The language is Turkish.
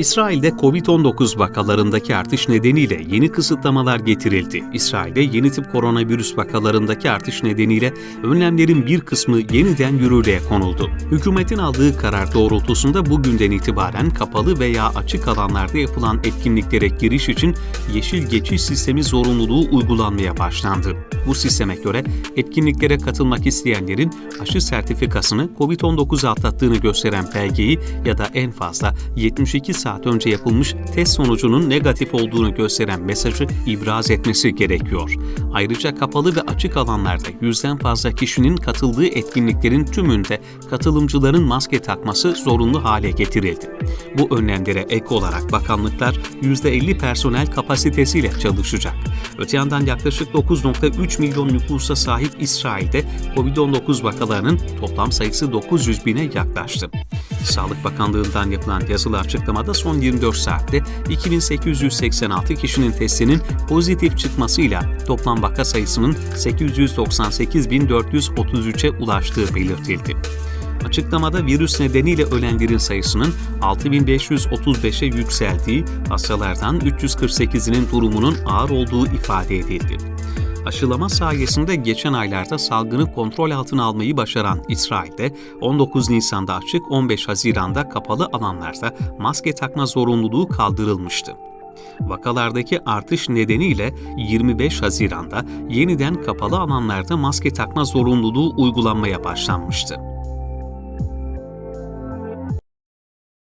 İsrail'de Covid-19 vakalarındaki artış nedeniyle yeni kısıtlamalar getirildi. İsrail'de yeni tip koronavirüs vakalarındaki artış nedeniyle önlemlerin bir kısmı yeniden yürürlüğe konuldu. Hükümetin aldığı karar doğrultusunda bugünden itibaren kapalı veya açık alanlarda yapılan etkinliklere giriş için yeşil geçiş sistemi zorunluluğu uygulanmaya başlandı. Bu sisteme göre etkinliklere katılmak isteyenlerin aşı sertifikasını COVID-19 atlattığını gösteren belgeyi ya da en fazla 72 saat önce yapılmış test sonucunun negatif olduğunu gösteren mesajı ibraz etmesi gerekiyor. Ayrıca kapalı ve açık alanlarda yüzden fazla kişinin katıldığı etkinliklerin tümünde katılımcıların maske takması zorunlu hale getirildi. Bu önlemlere ek olarak bakanlıklar %50 personel kapasitesiyle çalışacak. Öte yandan yaklaşık 9.3 milyon nüfusa sahip İsrail'de COVID-19 vakalarının toplam sayısı 900 bine yaklaştı. Sağlık Bakanlığı'ndan yapılan yazılı açıklamada son 24 saatte 2886 kişinin testinin pozitif çıkmasıyla toplam vaka sayısının 898.433'e ulaştığı belirtildi. Açıklamada virüs nedeniyle ölenlerin sayısının 6535'e yükseldiği, hastalardan 348'inin durumunun ağır olduğu ifade edildi. Aşılama sayesinde geçen aylarda salgını kontrol altına almayı başaran İsrail'de 19 Nisan'da açık, 15 Haziran'da kapalı alanlarda maske takma zorunluluğu kaldırılmıştı. Vakalardaki artış nedeniyle 25 Haziran'da yeniden kapalı alanlarda maske takma zorunluluğu uygulanmaya başlanmıştı.